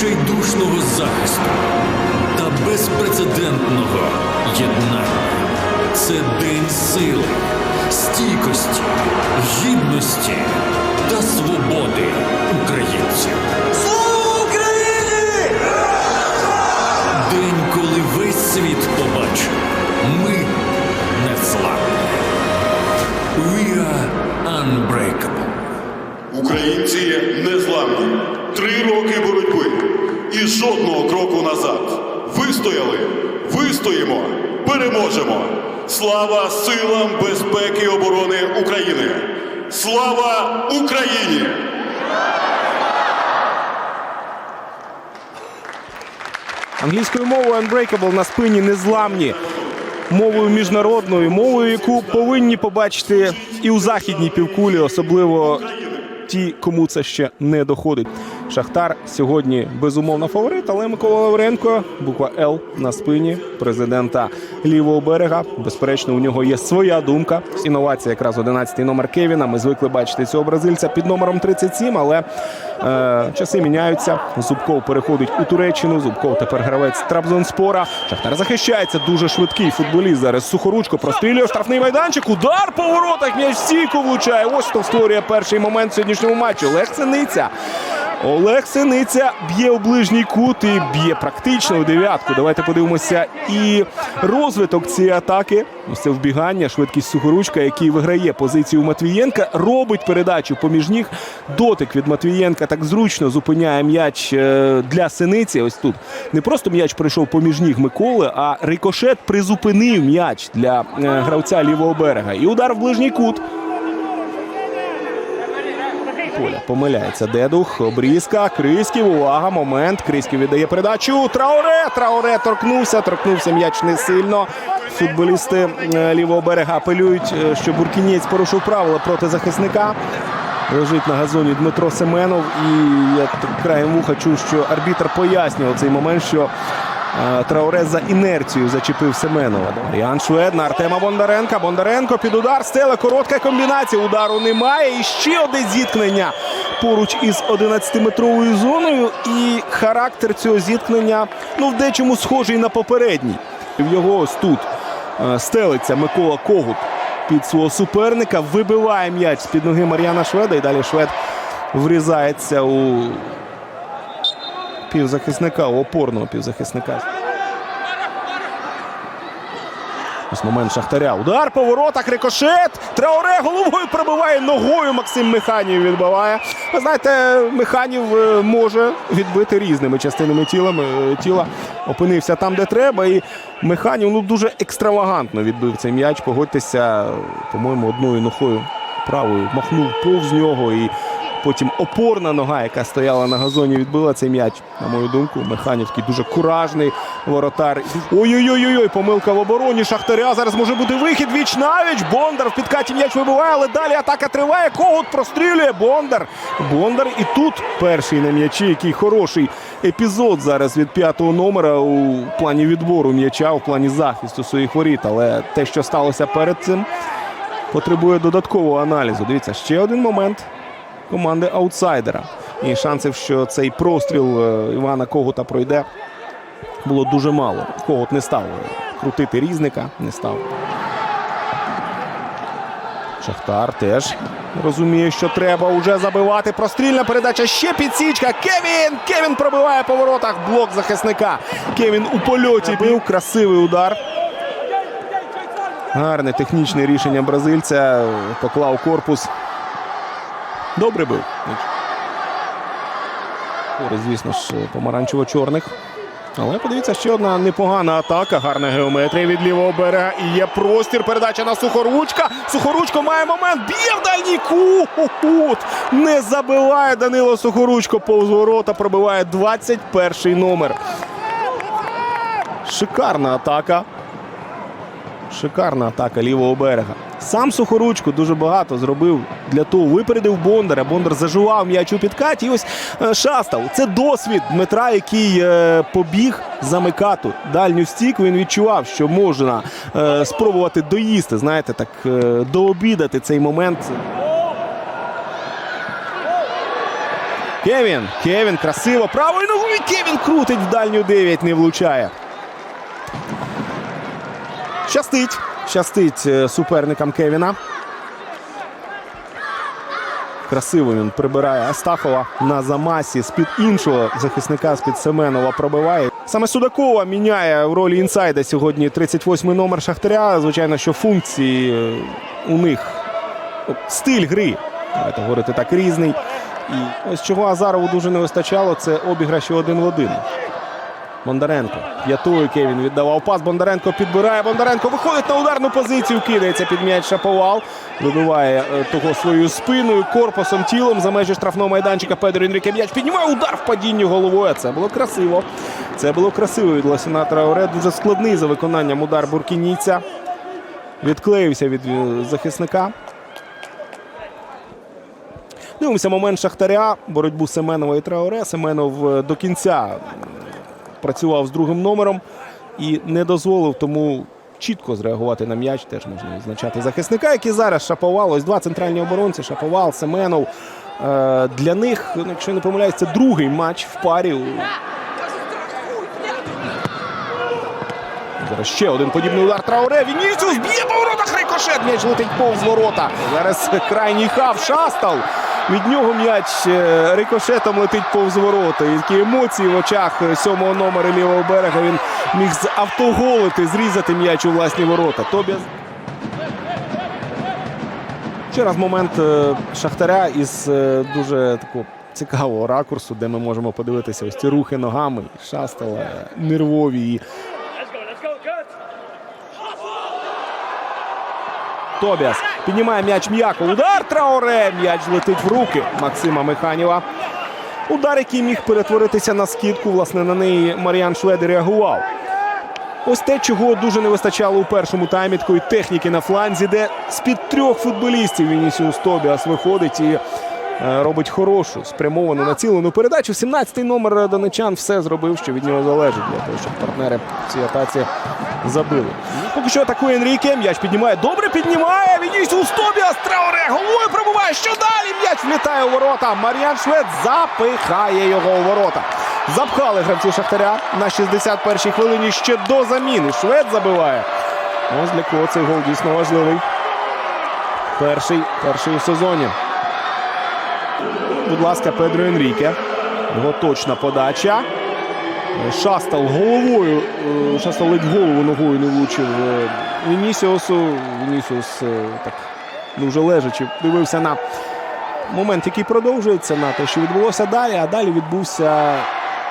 відчайдушного захисту та безпрецедентного єднання. Це день сили, стійкості, гідності та свободи українців. Слава Україні! День, коли весь світ побачив, ми не зламні. We are unbreakable. Українці незламні. Три роки і жодного кроку назад. Вистояли, вистоїмо, переможемо. Слава силам безпеки і оборони України! Слава Україні! Англійською мовою Unbreakable на спині незламні. Мовою міжнародною, мовою, яку повинні побачити і у західній півкулі, особливо ті, кому це ще не доходить. Шахтар сьогодні безумовно фаворит, але Микола Лавренко, буква Л на спині президента лівого берега. Безперечно, у нього є своя думка. Інновація якраз 11-й номер Кевіна. Ми звикли бачити цього бразильця під номером 37, але е, часи міняються. Зубков переходить у Туреччину. Зубков тепер гравець Трабзонспора. Шахтар захищається. Дуже швидкий футболіст. Зараз сухоручко прострілює штрафний майданчик. Удар по воротах. М'яч стійку влучає. Ось хто створює перший момент в сьогоднішньому матчі. Олег. Олег Синиця б'є у ближній кут і б'є практично у дев'ятку. Давайте подивимося і розвиток цієї атаки. Ось це вбігання, швидкість сухоручка, який виграє позицію Матвієнка, робить передачу поміж ніг. Дотик від Матвієнка так зручно зупиняє м'яч е, для синиці. Ось тут не просто м'яч прийшов поміж ніг Миколи, а рикошет призупинив м'яч для е, гравця лівого берега. І удар в ближній кут. Поля помиляється Дедух, обрізка, Криськів, увага, момент. Криськів віддає передачу. Трауре, Трауре торкнувся, торкнувся м'яч не сильно. Футболісти е, лівого берега апелюють, е, що Буркінєць порушив правила проти захисника. Лежить на газоні Дмитро Семенов. І я краєм вуха чув, що арбітр пояснював цей момент, що Трауре за інерцією зачепив Семенова. Маріан Швед на Артема Бондаренка. Бондаренко під удар стеле. Коротка комбінація. Удару немає. І ще одне зіткнення поруч із 11-метровою зоною. І характер цього зіткнення ну в дечому схожий на попередній. В його ось тут стелиться Микола Когут під свого суперника. Вибиває м'яч з-під ноги Мар'яна Шведа. І далі Швед врізається у півзахисника, опорного півзахисника. Ось момент Шахтаря. Удар по воротах, рикошет. Трауре головою пробиває ногою. Максим Механів відбиває. Ви знаєте, Механів е, може відбити різними частинами тіла. е, тіла. Опинився там, де треба. І Механів ну, дуже екстравагантно відбив цей м'яч. Погодьтеся, по-моєму, одною ногою правою махнув повз нього. І Потім опорна нога, яка стояла на газоні, відбила цей м'яч. На мою думку, Механівський дуже куражний воротар. Ой-ой-ой, помилка в обороні Шахтаря. Зараз може бути вихід. Віч навіч. Бондар в підкаті м'яч вибиває, але далі атака триває. Когут прострілює. Бондар. Бондар. І тут перший на м'ячі, який хороший епізод зараз від п'ятого номера у плані відбору м'яча, у плані захисту своїх воріт. Але те, що сталося перед цим, потребує додаткового аналізу. Дивіться, ще один момент команди аутсайдера. І шансів, що цей простріл е, Івана Когута пройде, було дуже мало. Когут не став крутити різника, не став. Шахтар теж розуміє, що треба уже забивати. Прострільна передача. Ще підсічка. Кевін! Кевін пробиває по воротах. Блок захисника. Кевін у польоті бив. Красивий удар. Гарне технічне рішення бразильця. Поклав корпус. Добре. Користь, звісно ж, помаранчево-чорних. Але подивіться, ще одна непогана атака. Гарна геометрія від лівого берега. І є простір. Передача на сухоручка. Сухоручко має момент. Б'є в дальній кут. Не забиває Данило Сухоручко повз ворота. Пробиває 21 номер. Шикарна атака. Шикарна атака лівого берега. Сам Сухоручко дуже багато зробив для того. Випередив Бондаря. Бондар заживав м'яч у підкаті. І ось е, Шастал. Це досвід Дмитра, який е, побіг замикати дальню стік. Він відчував, що можна е, спробувати доїсти. Знаєте, так дообідати цей момент. Кевін. Кевін красиво. Правою ногою. Кевін крутить в дальню 9, не влучає. Щастить. Щастить е, суперникам Кевіна. Красиво він прибирає Астахова на замасі з-під іншого захисника з-під Семенова пробиває. Саме Судакова міняє в ролі інсайда сьогодні 38-й номер Шахтаря. Звичайно, що функції е, у них стиль гри, давайте говорити так, різний. І ось чого Азарову дуже не вистачало, це обіграші один в один. Бондаренко. П'ятою Кевін віддавав пас. Бондаренко підбирає. Бондаренко виходить на ударну позицію. Кидається під м'яч Шаповал. Вибиває е, того своєю спиною, корпусом, тілом за межі штрафного майданчика. Педро Енріке м'яч піднімає удар в падінні головою. Це було красиво. Це було красиво від Ласіна Траоре. Дуже складний за виконанням удар буркінійця. Відклеївся від е, захисника. Дивимося момент Шахтаря. Боротьбу Семенова і Траоре. Семенов е, до кінця працював з другим номером і не дозволив тому чітко зреагувати на м'яч. Теж можна відзначати захисника, який зараз шаповал. Ось два центральні оборонці Шаповал, Семенов. Е, Для них, ну, якщо не помиляюсь, це другий матч в парі. Зараз ще один подібний удар Трауре. Вінісіус б'є по воротах рикошет. М'яч летить повз ворота. Зараз крайній хав шастал. Від нього м'яч е, рикошетом летить повз ворота. І такі емоції в очах сьомого номера лівого берега. Він міг автоголити, зрізати м'яч у власні ворота. Тобі Ще раз момент е, Шахтаря із е, дуже такого цікавого ракурсу, де ми можемо подивитися ось ці рухи ногами. Шастала, нервові. Тобіас піднімає м'яч м'яко. Удар Трауре. М'яч летить в руки Максима Механіва. Удар, який міг перетворитися на скидку. Власне, на неї Маріан Швед реагував. Ось те, чого дуже не вистачало у першому таймі такої техніки на фланзі, де з-під трьох футболістів Вінісіус Тобіас виходить і е, робить хорошу, спрямовану, націлену передачу. 17-й номер донечан все зробив, що від нього залежить для того, щоб партнери в цій атаці забили. Поки що атакує Енріке, м'яч піднімає. Добре піднімає. Вінісіус Тобіас Трауре головою пробуває. Що далі? М'яч влітає у ворота. Мар'ян Швед запихає його у ворота. Запхали гравці Шахтаря на 61-й хвилині ще до заміни. Швед забиває. Ось для кого цей гол дійсно важливий. Перший, перший у сезоні. Будь ласка, Педро Енріке. Його точна подача. Шастал головою. Е, Шастал ледь голову ногою не влучив е, Вінісіусу. Вінісіус е, так дуже лежачи дивився на момент, який продовжується, на те, що відбулося далі. А далі відбувся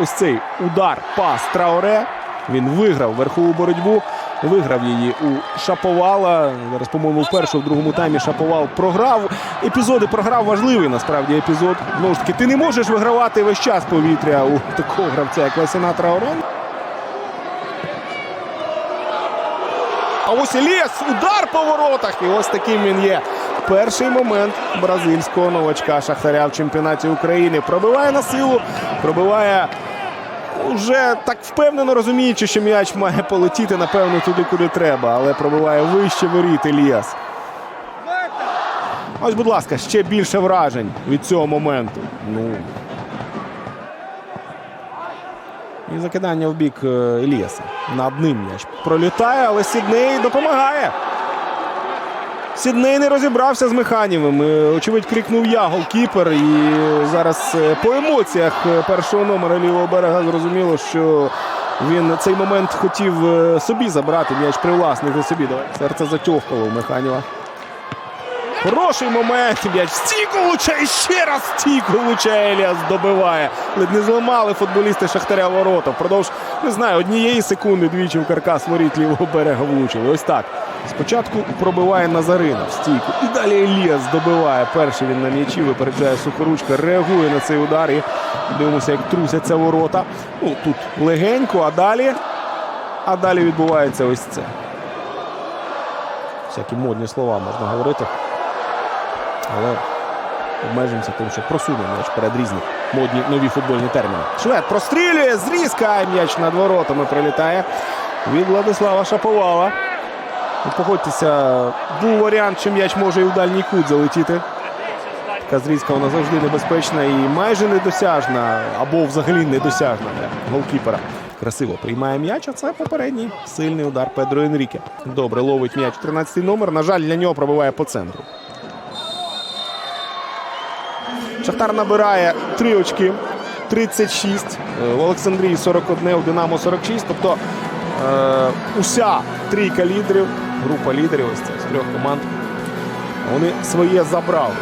ось цей удар, пас Траоре. Він виграв верхову боротьбу. Виграв її у Шаповала. Зараз, по-моєму, вперше в другому таймі Шаповал програв. Епізоди програв важливий насправді епізод. Знову ж таки, ти не можеш вигравати весь час повітря у такого гравця, як Лесіна Траоре. А ось Еліас, удар по воротах. І ось таким він є. Перший момент бразильського новачка Шахтаря в чемпіонаті України. Пробиває на силу, пробиває вже так впевнено розуміючи, що м'яч має полетіти, напевно, туди, куди треба, але пробиває вище воріт Еліас. Ось, будь ласка, ще більше вражень від цього моменту. Ну. І закидання в бік Еліаса. Над ним м'яч пролітає, але Сідней допомагає. Сідней не розібрався з Механівим. Е, Очевидь, крикнув я голкіпер. І зараз е, по емоціях е, першого номера лівого берега зрозуміло, що він цей момент хотів собі забрати. М'яч привласнити собі. Давай. Серце затьохкало у Механіва. Хороший момент. М'яч в влучає. Ще раз в стійку влучає Еліас добиває. Ледь не зламали футболісти Шахтаря ворота. Впродовж, не знаю, однієї секунди двічі в каркас воріт лівого берега влучили. Ось так. Спочатку пробиває Назарина в стійку. І далі Еліас добиває. Перший він на м'ячі, випереджає сухоручка, реагує на цей удар. І дивимося, як трусяться ворота. Ну, тут легенько, а далі. А далі відбувається ось це. Всякі модні слова можна говорити. Але обмежимося тим, що просунув м'яч перед різні модні нові футбольні терміни. Швед прострілює, зрізка м'яч над воротами прилітає від Владислава Шаповала. Ну, Погодьтеся, був варіант, що м'яч може і в дальній кут залетіти. Така зрізка вона завжди небезпечна і майже недосяжна, або взагалі недосяжна для голкіпера. Красиво приймає м'яч, а це попередній сильний удар Педро Енріке. Добре, ловить м'яч 13-й номер. На жаль, для нього пробиває по центру. Шахтар набирає 3 очки. 36. Е, В Олександрії 41, у Динамо 46. Тобто е, уся трійка лідерів, група лідерів ось це з трьох команд. Вони своє забрали.